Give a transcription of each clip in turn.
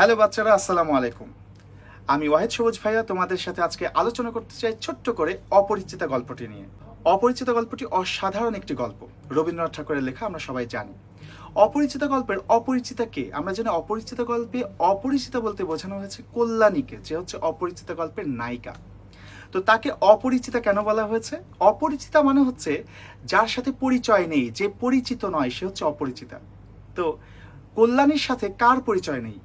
Hello বাচ্চারা, আসসালামু আলাইকুম। আমি ওয়াহেদ সবুজ ভাইয়া, তোমাদের সাথে আজকে আলোচনা করতে চাই ছোট্ট করে অপরিচিতা গল্পটি নিয়ে। অপরিচিত গল্পটি অসাধারণ একটি গল্প। রবীন্দ্রনাথ ঠাকুরের লেখা আমরা সবাই জানি। অপরিচিত গল্পের অপরিচিতা কে? আমরা জানি অপরিচিত গল্পে অপরিচিতা বলতে বোঝানো হয়েছে কল্যাণীকে, যে হচ্ছে অপরিচিত গল্পের নায়িকা। তো তাকে অপরিচিতা কেন বলা হয়েছে? অপরিচিতা মানে হচ্ছে যার সাথে পরিচয় নেই, যে পরিচিত নয়, সে হচ্ছে অপরিচিতা। তো কল্যাণীর সাথে কার পরিচয় নেই?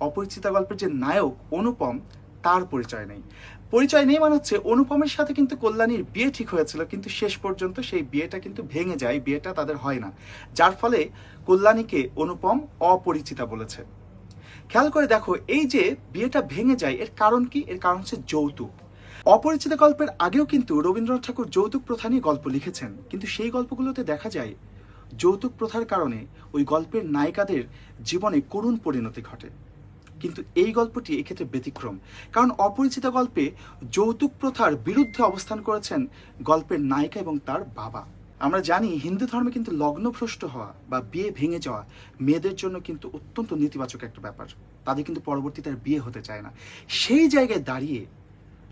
অপরিচিতা গল্পের যে নায়ক অনুপম, তার পরিচয় নেই। পরিচয় নেই মানে হচ্ছে অনুপমের সাথে কিন্তু কল্যাণীর বিয়ে ঠিক হয়েছিল, কিন্তু শেষ পর্যন্ত সেই বিয়েটা কিন্তু ভেঙে যায়, বিয়েটা তাদের হয় না। যার ফলে কল্যাণীকে অনুপম অপরিচিতা বলেছে। খেয়াল করে দেখো, এই যে বিয়েটা ভেঙে যায়, এর কারণ কি? এর কারণ হচ্ছে যৌতুক। অপরিচিত গল্পের আগেও কিন্তু রবীন্দ্রনাথ ঠাকুর যৌতুক প্রথা নিয়ে গল্প লিখেছেন, কিন্তু সেই গল্পগুলোতে দেখা যায়, যৌতুক প্রথার কারণে ওই গল্পের নায়িকাদের জীবনে করুণ পরিণতি ঘটে। কিন্তু এই গল্পটি এক্ষেত্রে ব্যতিক্রম। কারণ অপরিচিত গল্পে যৌতুক প্রথার বিরুদ্ধে অবস্থান করেছেন গল্পের নায়িকা এবং তার বাবা। আমরা জানি হিন্দু ধর্মে কিন্তু লগ্নভ্রষ্ট হওয়া বা বিয়ে ভেঙে যাওয়া মেয়েদের জন্য কিন্তু অত্যন্ত নেতিবাচক একটা ব্যাপার। তাদের কিন্তু পরবর্তীতে আর বিয়ে হতে চায় না। সেই জায়গায় দাঁড়িয়ে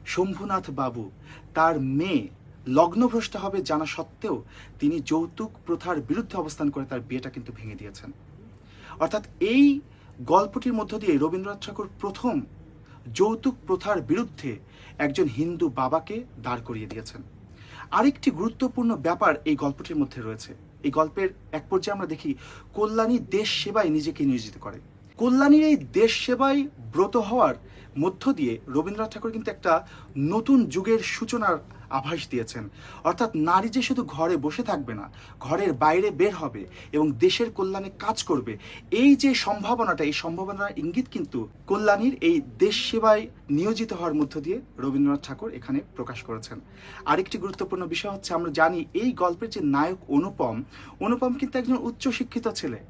শম্ভুনাথ বাবু তার মেয়ে লগ্নভ্রষ্ট হবে জানা সত্ত্বেও তিনি যৌতুক প্রথার বিরুদ্ধে অবস্থান করে তার বিয়েটা কিন্তু ভেঙে দিয়েছেন। অর্থাৎ এই গল্পটির মধ্য দিয়ে রবীন্দ্রনাথ ঠাকুর প্রথম যৌতুক প্রথার বিরুদ্ধে একজন হিন্দু বাবাকে দাঁড় করিয়ে দিয়েছেন। আরেকটি গুরুত্বপূর্ণ ব্যাপার এই গল্পটির মধ্যে রয়েছে। এই গল্পের এক পর্যায়ে আমরা দেখি, কল্যাণী দেশ সেবায় নিজেকে নিয়োজিত করে। কল্যাণীর এই দেশ সেবায় ব্রত হওয়ার মধ্য দিয়ে রবীন্দ্রনাথ ঠাকুর কিন্তু একটা নতুন যুগের সূচনার আভাস দিয়েছেন। অর্থাৎ নারী যে শুধু ঘরে বসে থাকবে না, ঘরের বাইরে বের হবে এবং দেশের কল্যাণে কাজ করবে, এই যে সম্ভাবনাটা, এই সম্ভাবনার ইঙ্গিত কিন্তু কল্যাণীর এই দেশ সেবায় নিয়োজিত হওয়ার মধ্য দিয়ে রবীন্দ্রনাথ ঠাকুর এখানে প্রকাশ করেছেন। আরেকটি গুরুত্বপূর্ণ বিষয় হচ্ছে, আমরা জানি এই গল্পের যে নায়ক অনুপম অনুপম কিন্তু একজন উচ্চশিক্ষিত ছেলে।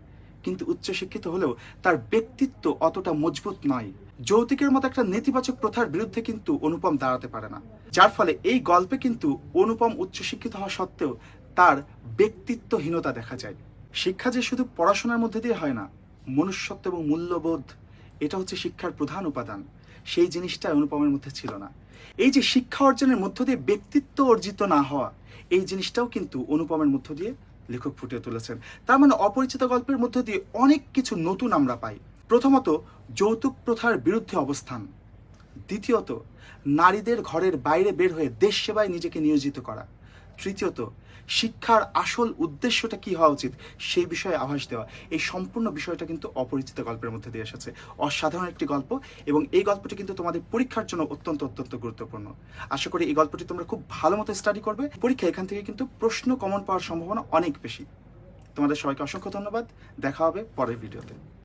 কিন্তু উচ্চশিক্ষিত হলেও তার ব্যক্তিত্ব অতটা মজবুত নয়। যৌতুকের মতো একটা নেতিবাচক প্রথার বিরুদ্ধে কিন্তু অনুপম দাঁড়াতে পারে না। যার ফলে এই গল্পে কিন্তু অনুপম উচ্চশিক্ষিত হওয়া সত্ত্বেও তার ব্যক্তিত্বহীনতা দেখা যায়। শিক্ষা যে শুধু পড়াশোনার মধ্যে দিয়ে হয় না, মনুষ্যত্ব এবং মূল্যবোধ, এটা হচ্ছে শিক্ষার প্রধান উপাদান। সেই জিনিসটা অনুপমের মধ্যে ছিল না। এই যে শিক্ষা অর্জনের মধ্য দিয়ে ব্যক্তিত্ব অর্জিত না হওয়া, এই জিনিসটাও কিন্তু অনুপমের মধ্য দিয়ে লেখক ফুটিয়ে তুলেছেন। তার মানে অপরিচিত গল্পের মধ্য দিয়ে অনেক কিছু নতুন আমরা পাই। প্রথমত যৌতুক প্রথার বিরুদ্ধে অবস্থান। দ্বিতীয়ত, নারীদের ঘরের বাইরে বের হয়ে দেশ সেবায় নিজেকে নিয়োজিত করা। তৃতীয়ত, শিক্ষার আসল উদ্দেশ্যটা কি হওয়া উচিত সেই বিষয়ে আভাস দেওয়া। এই সম্পূর্ণ বিষয়টা কিন্তু অপরিচিত গল্পের মধ্যে দিয়ে এসেছে। অসাধারণ একটি গল্প এবং এই গল্পটি কিন্তু তোমাদের পরীক্ষার জন্য অত্যন্ত অত্যন্ত গুরুত্বপূর্ণ। আশা করি এই গল্পটি তোমরা খুব ভালো মতো স্টাডি করবে। পরীক্ষা এখান থেকে কিন্তু প্রশ্ন কমন পাওয়ার সম্ভাবনা অনেক বেশি। তোমাদের সবাইকে অসংখ্য ধন্যবাদ। দেখা হবে পরের ভিডিওতে